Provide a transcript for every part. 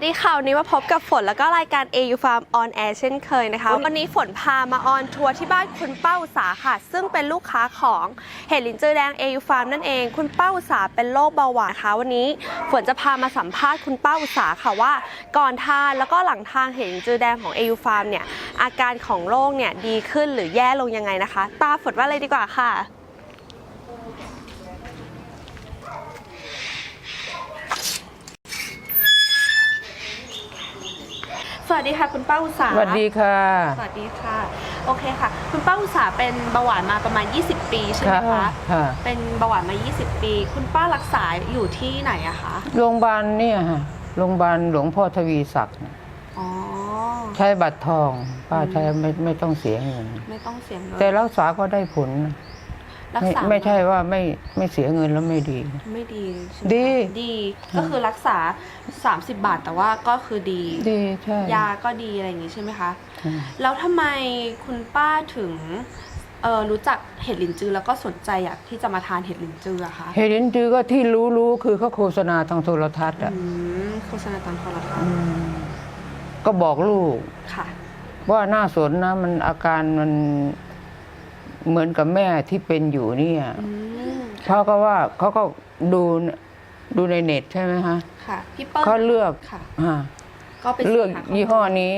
วัสดีค่ะวันนี้มาพบกับฝนแล้วก็รายการ AU Farm on Air เช่นเคยนะคะ วันนี้ฝนพามาออนทัวร์ที่บ้านคุณเป้าสาค่ะ ซึ่งเป็นลูกค้าของเห็ดลินจือแดง AU Farm นั่นเอง คุณเป้าสาเป็นโรคเบาหวานค่ะวันนี้ฝนจะพามาสัมภาษณ์คุณเป้าสาค่ะว่า ก่อนทานแล้วก็หลังทานเห็ดลินจือแดงของ AU Farm เนี่ยอาการของโรคเนี่ยดีขึ้นหรือแย่ลงยังไงนะคะ ตาฝนว่าเลยดีกว่าค่ะ สวัสดีค่ะคุณป้าอุตสาสวัสดีค่ะ สวัสดีค่ะ โอเคค่ะ คุณป้าอุตสาเป็นเบาหวานมาประมาณ 20 ปีใช่ไหมค่ะคะค่ะ เป็นเบาหวานมา 20 ปี คุณป้ารักษาอยู่ที่ไหนอะคะโรงพยาบาลเนี่ยฮะโรงพยาบาลหลวงพ่อทวีศักดิ์น่ะอ๋อใช้บัตรทอง ป้าอืมใช้ไม่ไม่ต้องเสียเงินไม่ต้องเสียเงินแต่รักษาก็ได้ผลนะ รักไม่ษาไม่ใช่ว่าไม่ไม่เสียเงินแล้วไม่ดี ไม่ดีใช่ไหมดีคะดีก็คือรักษา 30 บาทแต่ว่าก็คือดี ดีใช่ยาก็ดีอะไรอย่างงี้ใช่ไหมคะ อืมแล้วทำไมคุณป้าถึงเอ่อรู้จักเห็ดลินจือแล้วก็สนใจอยากที่จะมาทานเห็ดลินจืออะคะเฮดินจือก็ที่รู้รู้คือเขาโฆษณาทางโทรทัศน์อะอืมโฆษณาตามโทรทัศอืน์มก็บอกลูก ค่ะ ว่าน่าสนนะมันอาการมัน เหมือนกับแม่ที่เป็นอยู่เนี่ยอืมเขาก็ว่าเขาก็ดูดูในเน็ตใช่ไหมฮะค่ะพี่เปิ้ลเขาเลือกค่ะอ่าก็ไปเลือกสิร์ชาข้มูลยี่ห้อนี้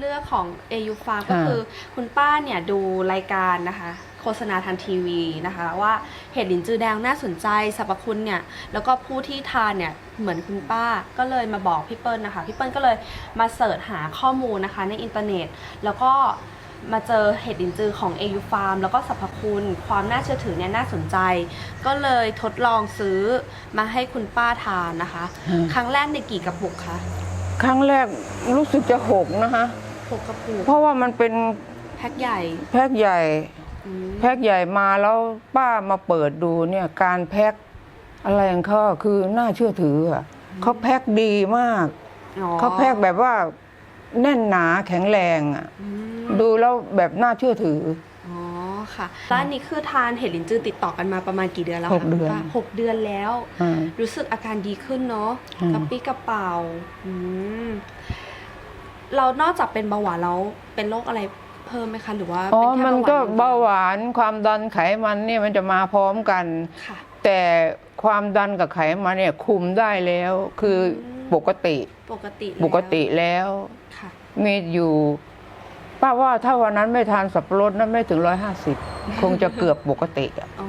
เลือกของ AU Farm ก็อ่าคือคุณป้าเนี่ยดูรายการนะคะโฆษณาทางทีวีนะคะ ว่าเห็ดหลินจือแดงน่าสนใจสรรพคุณเนี่ยแล้วก็ผู้ที่ทานเนี่ยเหมือนคุณป้าก็เลยมาบอกพี่เปิ้ลนะคะ พี่เปิ้ลก็เลยมาเสิร์ชหาข้อมูลนะคะในอินเทอร์เน็ต แล้วก็ มาเจอเห็ดลินจือของ AU Farm แล้วก็สรรพคุณความน่าเชื่อถือเนี่ยน่าสนใจ ก็เลยทดลองซื้อมาให้คุณป้าทานนะคะ อืม ครั้งแรกในกี่กระปุกคะครั้งแรกรู้สึกจะหกนะคะ หกกระปุกเพราะว่ามันเป็นแพ็คใหญ่แพ็คใหญ่ อืมแพ็คใหญ่มาแล้วป้ามาเปิดดูเนี่ยการแพ็คอะไรของเขาคือน่าเชื่อถืออะเขาแพ็คดีมาก อ๋อเขาแพ็คแบบว่า แน่นหนาแข็งแรงอะอืมดูแล้วแบบน่าเชื่อถือ อ๋อค่ะแล้วอันนี้คือทานเห็ดลินจือติดต่อกันมาประมาณกี่เดือนแล้วหคะกเดือน คุณป้าหกเดือนแล้ว อ่า รู้สึกอาการดีขึ้นเนาะอืม กระปี้กระเป๋าอืมเรานอกจากเป็นเบาหวานแล้วเป็นโรคอะไรเพิ่มไหมคะ หรือว่าอ๋อ เป็นแค่มันก็เบาเบาหวานหวานความดันไขมันเนี่ยมันจะมาพร้อมกัน ค่ะ แต่ความดันกับไขมันเนี่ยคุมได้แล้ว คืออม ปกติ ปกติแล้วปกติแล้ว ค่ะ มีอยู่ ป้าว่าถ้าวันนั้นไม่ทานสับปะรดนั้นไม่ถึงร้อยห้าสิบคงจะเกือบปกติอะอ๋อ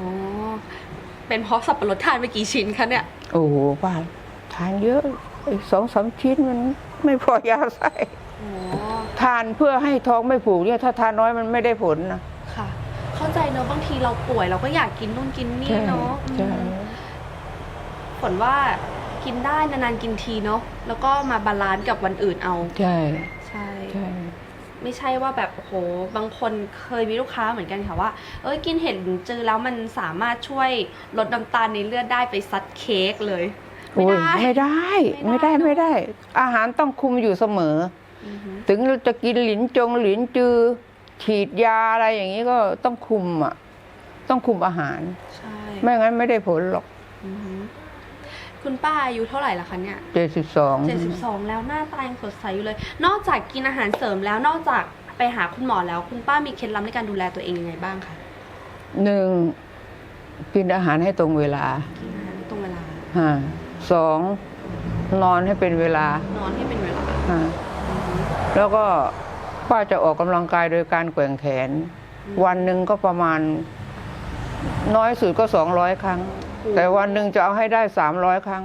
เป็นเพราะสับปะรดทานไปกี่ชิ้นคะเนี่ย โอ้โหป้าทานเยอะอีกสองสามชิ้นมันไม่พอยาใส่ อ๋อ ทานเพื่อให้ท้องไม่ผูกเนี่ย ถ้าทานน้อยมันไม่ได้ผลนะ ค่ะ เข้าใจเนอะบางทีเราป่วยเราก็อยากกินนู่นกินนี่ใช่เนาะใช่อืมผลว่า กินได้นานๆกินทีเนาะแล้วก็มาบาลานซ์กับวันอื่นเอา ใช่ใช่ใช่ ไม่ใช่ว่าแบบโอ้โหบางคนเคยมีลูกค้าเหมือนกันค่ะว่า เอ้ยกินเห็ดหลินจือแล้วมันสามารถช่วยลดน้ำตาลในเลือดได้ไปซัดเค้กเลย ไม่โอ้ยได้ไม่ได้ไม่ไม่ได้ได้เนอะไม่ได้ อาหารต้องคุมอยู่เสมอ อือหือถึงเราจะกินหลินจงหลินจือ ฉีดยาอะไรอย่างนี้ก็ต้องคุมอะ ต้องคุมอาหาร ใช่ไม่งั้นไม่ได้ผลหรอกอือหือ คุณป้าอายุเท่าไหร่ละคะเนี่ยเจ็ดสิบสองเจ็ดสิบสองแล้วหน้าตายังสดใสอยู่เลย นอกจากกินอาหารเสริมแล้วนอกจากไปหาคุณหมอแล้ว คุณป้ามีเคล็ดลับในการดูแลตัวเองยังไงบ้างคะหนึ่งกินอาหารให้ตรงเวลากินอาหารตรงเวลาฮะสองนอนให้เป็นเวลานอนให้เป็นเวลาฮะอือหือแล้วก็ป้าจะออกกำลังกายโดยการแกว่งแขนอืมวันหนึ่งก็ประมาณ น้อยสุดก็สองร้อยครั้งโอ้ แต่วันหนึ่งจะเอาให้ได้สามร้อยครั้ง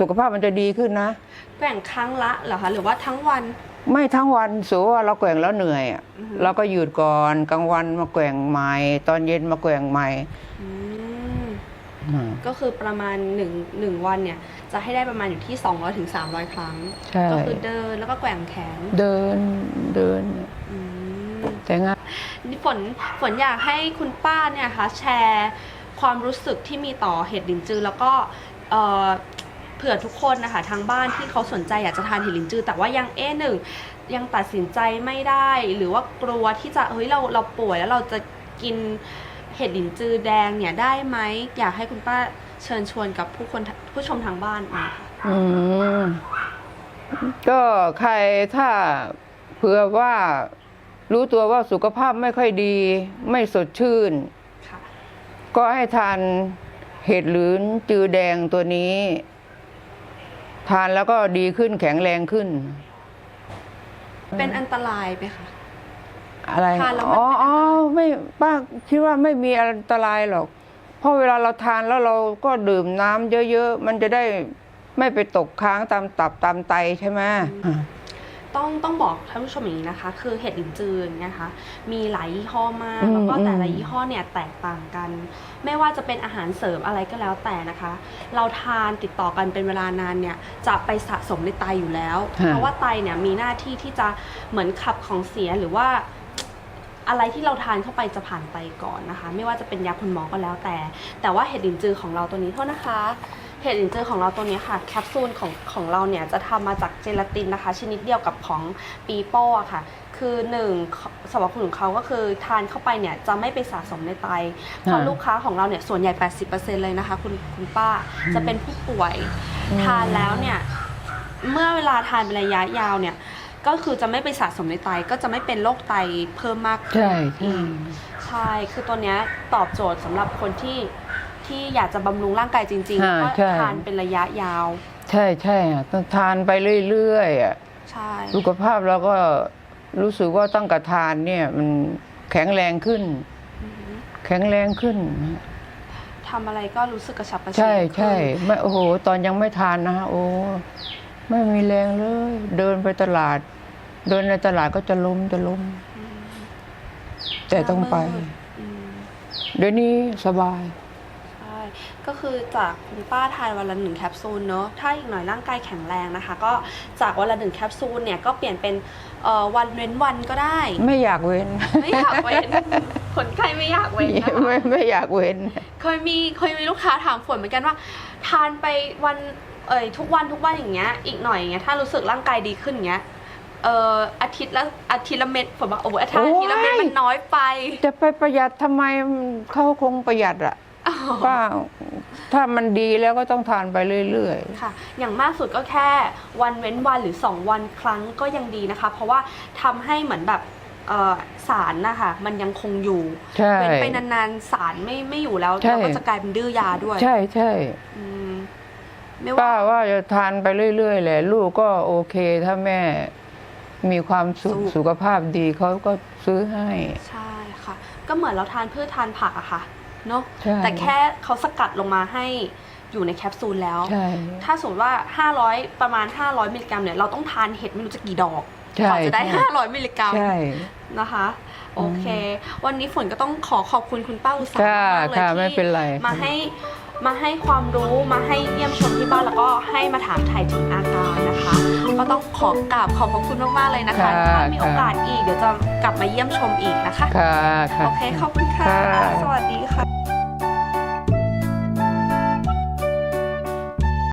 สุขภาพมันจะดีขึ้นนะ แกว่งครั้งละเหรอคะ หรือว่าทั้งวัน ไม่ทั้งวันสูว่าเราแกว่งแล้วเหนื่อยอะอือฮึ เราก็หยุดก่อนกลางวันมาแกว่งใหม่ ตอนเย็นมาแกว่งใหม่อืมอืมก็คือประมาณหนึ่งหนึ่งวันเนี่ย จะให้ได้ประมาณอยู่ที่ 200ถึง300 ครั้ง ใช่ ก็คือเดินแล้วก็แกว่งแขนเดินเดินอืมแต่งาน นี่ฝนฝนอยากให้คุณป้าเนี่ยคะแชร์ ความรู้สึกที่มีต่อเห็ดลินจือ แล้วก็เผื่อทุกคนนะคะทางบ้านที่เขาสนใจอยากจะทานเห็ดลินจือ แต่ว่ายังเอ๊ะหนึ่งยังตัดสินใจไม่ได้ หรือว่ากลัวที่จะเฮ้ยเราเราป่วยแล้วเราจะกินเห็ดลินจือแดงเนี่ยได้ไหมอยากให้คุณป้าเชิญชวนกับผู้คนผู้ชมทางบ้านหน่อยค่ะอืมก็ใครถ้าเผื่อว่ารู้ตัวว่าสุขภาพไม่ค่อยดี ไม่สดชื่น ก็ให้ทานเห็ดหรือจือแดงตัวนี้ ทานแล้วก็ดีขึ้นแข็งแรงขึ้น เป็นอันตรายไหมคะ อะไรทานแล้วมันอ๋อเป็นอันตรายอ๋อไม่ป้าคิดว่าไม่มีอันตรายหรอก เพราะเวลาเราทานแล้วเราก็ดื่มน้ำเยอะๆ มันจะได้ไม่ไปตกค้างตามตับตามไตใช่ไหม ต้องต้องบอกท่านผู้ชมอย่างนี้นะคะ คือเห็ดลินจือเนะคะมีหลายยี่ห้อมากอืมแล้วก็แต่ละอืมยี่ห้อเนี่ยแตกต่างกัน ไม่ว่าจะเป็นอาหารเสริมอะไรก็แล้วแต่นะคะ เราทานติดต่อกันเป็นเวลานานเนี่ยจะไปสะสมในไตอยู่แล้ว เพราะว่าไตเนี่ยมีหน้าที่ที่จะเหมือนขับของเสียหรือว่าอะไรที่เราทานเข้าไปจะผ่านไตก่อนนะคะ ไม่ว่าจะเป็นยาคุณหมอก็แล้วแต่ แต่ว่าเห็ดลินจือของเราตัวนี้โทษนะคะ เห็ดลินจือของเราตัวนี้ค่ะแคปซูลของของเราเนี่ยจะทำมาจากเจลาตินนะคะ ชนิดเดียวกับของปีโป้อะค่ะ คือหนึ่งสรรพคุณของเขาก็คือทานเข้าไปเนี่ยจะไม่ไปสะสมในไตเพราะอ่าลูกค้าของเราเนี่ยส่วนใหญ่ 80%เลยนะคะ คุณคุณป้าจะเป็นผู้ป่วยอืมทานแล้วเนี่ยเมื่อเวลาทานเป็นระยะยาวเนี่ยก็คือจะไม่ไปสะสมในไตก็จะไม่เป็นโรคไตเพิ่มมากขึ้นใช่ใช่อืมใช่คือตัวเนี้ยตอบโจทย์สำหรับคนที่ ที่อยากจะบำรุงร่างกายจริงๆอ่าก็ใช่ ทานเป็นระยะยาว ใช่ใช่อะต้องทานไปเรื่อยๆอะใช่ สุขภาพเราก็รู้สึกว่าตั้งกระทานเนี่ยมันแข็งแรงขึ้นอือหือแข็งแรงขึ้น ทำอะไรก็รู้สึกกระฉับกระเฉงใช่ใช่ขึ้นไม่โอ้โห ตอนยังไม่ทานนะฮะโอ้ไม่มีแรงเลย เดินไปตลาด เดินในตลาดก็จะล้มจะล้ม อืมแต่ต้องไป หน้ามืดอืมเดี๋ยวนี้สบายใช่ ก็คือจากคุณป้าทานวันละหนึ่งแคปซูลเนอะถ้าอีกหน่อยร่างกายแข็งแรงนะคะ ก็จากวันละหนึ่งแคปซูลเนี่ยก็เปลี่ยนเป็นเอ่อวันเว้นวันก็ได้ ไม่อยากเว้น ไม่อยากเว้นคนไข้ไม่อยากเว้นนะคะไม่ไม่อยากเว้น เคยมีเคยมีลูกค้าถามฝนเหมือนกันว่า ทานไปวันเอ่ยทุกวันทุกวันอย่างเงี้ยอีกหน่อยอย่างเงี้ยถ้ารู้สึกร่างกายดีขึ้นอย่างเงี้ยเอ่ออาทิตย์ละอาทิตย์ละเม็ดฝนบอกโอ้โหอาทิตย์อาทิตย์ละเม็ดโอ้ยมันน้อยไป จะไปประหยัดทำไมเขาคงประหยัดอะ ป้าถ้ามันดีแล้วก็ต้องทานไปเรื่อยค่ะ อย่างมากสุดก็แค่วันเว้นวันหรือ 2 วันครั้งก็ยังดีนะคะ เพราะว่าทำให้เหมือนแบบเอ่อสารนะคะมันยังคงอยู่ๆใช่เว้นไปนานๆสารไม่ไม่อยู่แล้วใช่เราก็จะกลายเป็นดื้อยาด้วย ใช่ใช่อืมไม่ป้าว่าว่าจะทานไปเรื่อยๆแหละลูกก็โอเคถ้าแม่มีความสุขสู้สุขภาพดีเขาก็ซื้อให้ ใช่ค่ะ ก็เหมือนเราทานพืชทานผักอะค่ะ เนาะใช่ แต่แค่เขาสกัดลงมาให้อยู่ในแคปซูลแล้ว ใช่ ถ้าสมมติว่า 500 ประมาณ 500 มิลลิกรัมเนี่ยเราต้องทานเห็ดไม่รู้จะกี่ดอกใช่กว่าจะได้ ใช่ 500 มิลลิกรัมใช่ นะคะ โอเค วันนี้ฝนก็ต้องขอขอบคุณคุณป้าอุตสาหค่ะมากเลยค่ะไม่ที่เป็นไรมาให้มาให้ความรู้มาให้เยี่ยมชมที่บ้านแล้วก็ให้มาถามถ่ายถึงอาการนะคะ ก็ต้องขอกราบขอบพระคุณมากๆเลยนะคะค่ะ ถ้ามีโอกาสอีกเดี๋ยวจะกลับมาเยี่ยมชมอีกนะคะ ค่ะค่ะ โอเคขอบคุณค่ะ ค่ะ สวัสดีค่ะ